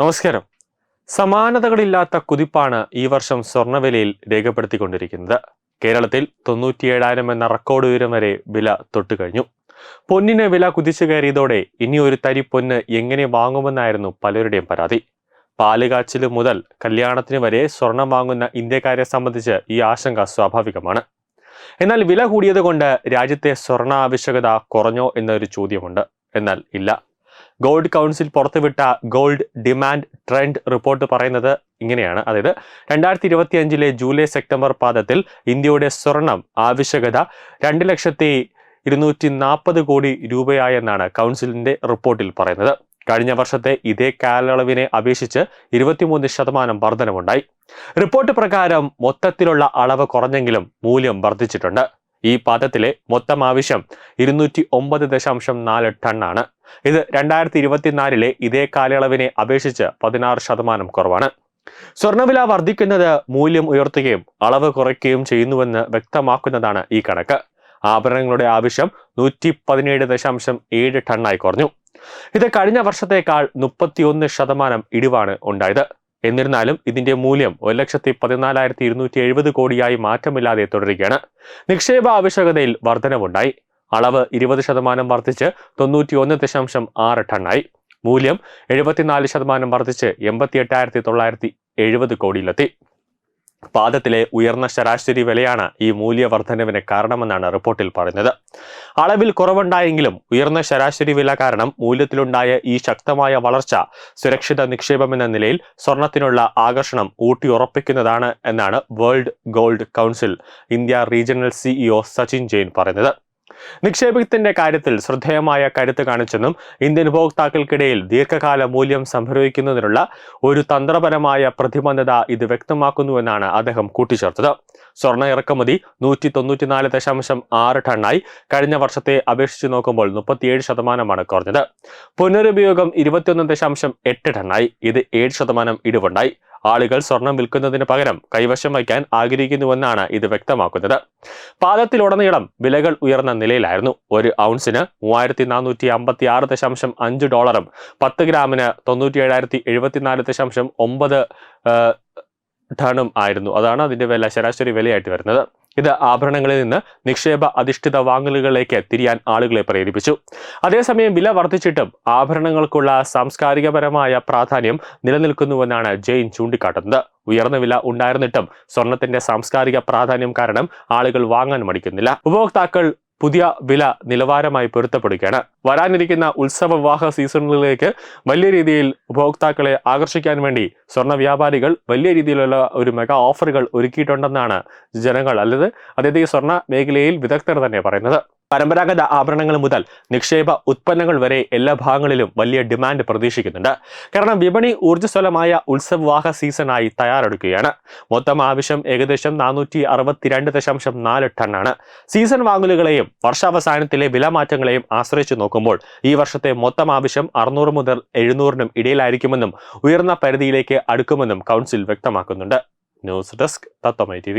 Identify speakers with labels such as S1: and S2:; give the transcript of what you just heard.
S1: നമസ്കാരം. സമാനതകളില്ലാത്ത കുതിപ്പാണ് ഈ വർഷം സ്വർണവിലയിൽ രേഖപ്പെടുത്തിക്കൊണ്ടിരിക്കുന്നത്. കേരളത്തിൽ തൊണ്ണൂറ്റിയേഴായിരം എന്ന റെക്കോർഡ് ഉയരം വരെ വില തൊട്ടുകഴിഞ്ഞു പൊന്നിന് വില കുതിച്ചു കയറിയതോടെ ഇനി ഒരു തരി പൊന്ന് എങ്ങനെ വാങ്ങുമെന്നായിരുന്നു പലരുടെയും പരാതി. പാലുകാച്ചിൽ മുതൽ കല്യാണത്തിന് വരെ സ്വർണം വാങ്ങുന്ന ഇന്ത്യക്കാരെ സംബന്ധിച്ച് ഈ ആശങ്ക സ്വാഭാവികമാണ്. എന്നാൽ വില കൂടിയത് കൊണ്ട് രാജ്യത്തെ സ്വർണ ആവശ്യകത കുറഞ്ഞോ എന്നൊരു ചോദ്യമുണ്ട്. എന്നാൽ ഇല്ല. ഗോൾഡ് കൗൺസിൽ പുറത്തുവിട്ട ഗോൾഡ് ഡിമാൻഡ് ട്രെൻഡ് റിപ്പോർട്ട് പറയുന്നത് ഇങ്ങനെയാണ്. അതായത് രണ്ടായിരത്തി ഇരുപത്തി അഞ്ചിലെ ജൂലൈ സെപ്റ്റംബർ പാദത്തിൽ ഇന്ത്യയുടെ സ്വർണം ആവശ്യകത രണ്ട് ലക്ഷത്തി ഇരുന്നൂറ്റി നാൽപ്പത് കോടി രൂപയായെന്നാണ് കൗൺസിലിന്റെ റിപ്പോർട്ടിൽ പറയുന്നത്. കഴിഞ്ഞ വർഷത്തെ ഇതേ കാലയളവിനെ അപേക്ഷിച്ച് ഇരുപത്തിമൂന്ന് ശതമാനം വർധനമുണ്ടായി റിപ്പോർട്ട് പ്രകാരം മൊത്തത്തിലുള്ള അളവ് കുറഞ്ഞെങ്കിലും മൂല്യം വർദ്ധിച്ചിട്ടുണ്ട്. ഈ പാദത്തിലെ മൊത്തം ആവശ്യം ഇരുന്നൂറ്റി ഒമ്പത് ദശാംശം നാല് ടണ്ണാണ്. ഇത് രണ്ടായിരത്തി ഇരുപത്തിനാലിലെ ഇതേ കാലയളവിനെ അപേക്ഷിച്ച് പതിനാറ് ശതമാനം കുറവാണ്. സ്വർണവില വർദ്ധിക്കുന്നത് മൂല്യം ഉയർത്തുകയും അളവ് കുറയ്ക്കുകയും ചെയ്യുന്നുവെന്ന് വ്യക്തമാക്കുന്നതാണ് ഈ കണക്ക്. ആഭരണങ്ങളുടെ ആവശ്യം നൂറ്റി പതിനേഴ് ദശാംശം ഏഴ് ടണ്ണായി കുറഞ്ഞു. ഇത് കഴിഞ്ഞ വർഷത്തേക്കാൾ മുപ്പത്തിയൊന്ന് ശതമാനം ഇടിവാണ് ഉണ്ടായത്. എന്നിരുന്നാലും ഇതിന്റെ മൂല്യം ഒരു ലക്ഷത്തി പതിനാലായിരത്തി ഇരുന്നൂറ്റി എഴുപത് കോടിയായി മാറ്റമില്ലാതെ തുടരുകയാണ്. നിക്ഷേപ ആവശ്യകതയിൽ വർധനവുണ്ടായി. അളവ് ഇരുപത് ശതമാനം വർദ്ധിച്ച് തൊണ്ണൂറ്റി ഒന്ന് ദശാംശം ആറ് ടണ്ണായി. മൂല്യം എഴുപത്തിനാല് ശതമാനം വർദ്ധിച്ച് എൺപത്തി എട്ടായിരത്തി തൊള്ളായിരത്തി എഴുപത് കോടിയിലെത്തി. പാദത്തിലെ ഉയർന്ന ശരാശരി വിലയാണ് ഈ മൂല്യവർദ്ധനവിന് കാരണമെന്നാണ് റിപ്പോർട്ടിൽ പറയുന്നത്. അളവിൽ കുറവുണ്ടായെങ്കിലും ഉയർന്ന ശരാശരി വില കാരണം മൂല്യത്തിലുണ്ടായ ഈ ശക്തമായ വളർച്ച സുരക്ഷിത നിക്ഷേപമെന്ന നിലയിൽ സ്വർണത്തിനുള്ള ആകർഷണം ഊട്ടിയുറപ്പിക്കുന്നതാണ് എന്നാണ് world gold council India regional CEO Sachin Jain പറയുന്നത്. നിക്ഷേപത്തിന്റെ കാര്യത്തിൽ ശ്രദ്ധേയമായ കരുത്ത് കാണിച്ചെന്നും ഇന്ത്യൻ ഉപഭോക്താക്കൾക്കിടയിൽ ദീർഘകാല മൂല്യം സംഭരിക്കുന്നതിനുള്ള ഒരു തന്ത്രപരമായ പ്രതിബദ്ധത ഇത് വ്യക്തമാക്കുന്നുവെന്നാണ് അദ്ദേഹം കൂട്ടിച്ചേർത്തത്. സ്വർണ ഇറക്കുമതി നൂറ്റി തൊണ്ണൂറ്റിനാല് ദശാംശം ആറ് ടണ്ണായി കഴിഞ്ഞ വർഷത്തെ അപേക്ഷിച്ച് നോക്കുമ്പോൾ മുപ്പത്തിയേഴ് ശതമാനമാണ് കുറഞ്ഞത്. പുനരുപയോഗം ഇരുപത്തിയൊന്ന് ദശാംശം എട്ട് ടണ്ണായി. ഇത് ഏഴ് ശതമാനം ഇടിവുണ്ടായി. ആളുകൾ സ്വർണം വിൽക്കുന്നതിന് പകരം കൈവശം വയ്ക്കാൻ ആഗ്രഹിക്കുന്നുവെന്നാണ് ഇത് വ്യക്തമാക്കുന്നത്. പാദത്തിലുടനീളം വിലകൾ ഉയർന്ന നിലയിലായിരുന്നു. ഒരു ഔൺസിന് മൂവായിരത്തി നാനൂറ്റി അമ്പത്തി ആറ് ദശാംശം അഞ്ച് ഡോളറും പത്ത് ഗ്രാമിന് തൊണ്ണൂറ്റി ഏഴായിരത്തി എഴുപത്തിനാല് ദശാംശം ഒമ്പത് ടണും ആയിരുന്നു. അതാണ് അതിന്റെ വില ശരാശരി വിലയായിട്ട് വരുന്നത്. ഇത് ആഭരണങ്ങളിൽ നിന്ന് നിക്ഷേപ അധിഷ്ഠിത വാങ്ങലുകളിലേക്ക് തിരിയാൻ ആളുകളെ പ്രേരിപ്പിച്ചു. അതേസമയം വില വർദ്ധിച്ചിട്ടും ആഭരണങ്ങൾക്കുള്ള സാംസ്കാരികപരമായ പ്രാധാന്യം നിലനിൽക്കുന്നുവെന്നാണ് ജെയിൻ ചൂണ്ടിക്കാട്ടുന്നത്. ഉയർന്ന വില ഉണ്ടായിരുന്നിട്ടും സ്വർണത്തിന്റെ സാംസ്കാരിക പ്രാധാന്യം കാരണം ആളുകൾ വാങ്ങാൻ മടിക്കുന്നില്ല. ഉപഭോക്താക്കൾ പുതിയ വില നിലവാരമായി പൊരുത്തപ്പെടുകയാണ്. വരാനിരിക്കുന്ന ഉത്സവ വിവാഹ സീസണുകളിലേക്ക് വലിയ രീതിയിൽ ഉപഭോക്താക്കളെ ആകർഷിക്കാൻ വേണ്ടി സ്വർണ വ്യാപാരികൾ വലിയ രീതിയിലുള്ള ഒരു മെഗാ ഓഫറുകൾ ഒരുക്കിയിട്ടുണ്ടെന്നാണ് ജനങ്ങൾ അല്ലത് അതായത് ഈ സ്വർണ മേഖലയിൽ വിദഗ്ധർ തന്നെ പറയുന്നത്. പരമ്പരാഗത ആഭരണങ്ങൾ മുതൽ നിക്ഷേപ ഉത്പന്നങ്ങൾ വരെ എല്ലാ ഭാഗങ്ങളിലും വലിയ ഡിമാൻഡ് പ്രതീക്ഷിക്കുന്നുണ്ട്. കാരണം വിപണി ഊർജസ്വലമായ ഉത്സവവാഹ സീസണായി തയ്യാറെടുക്കുകയാണ്. മൊത്തം ആവശ്യം ഏകദേശം നാനൂറ്റി അറുപത്തിരണ്ട് ദശാംശം നാല് ടണ്ണാണ്. സീസൺ വാങ്ങലുകളെയും വർഷാവസാനത്തിലെ വിലമാറ്റങ്ങളെയും ആശ്രയിച്ചു നോക്കുമ്പോൾ ഈ വർഷത്തെ മൊത്തം ആവശ്യം അറുന്നൂറ് മുതൽ എഴുന്നൂറിനും ഇടയിലായിരിക്കുമെന്നും ഉയർന്ന പരിധിയിലേക്ക് അടുക്കുമെന്നും കൗൺസിൽ വ്യക്തമാക്കുന്നുണ്ട്. ന്യൂസ് ഡെസ്ക് തത്വമൈ ടി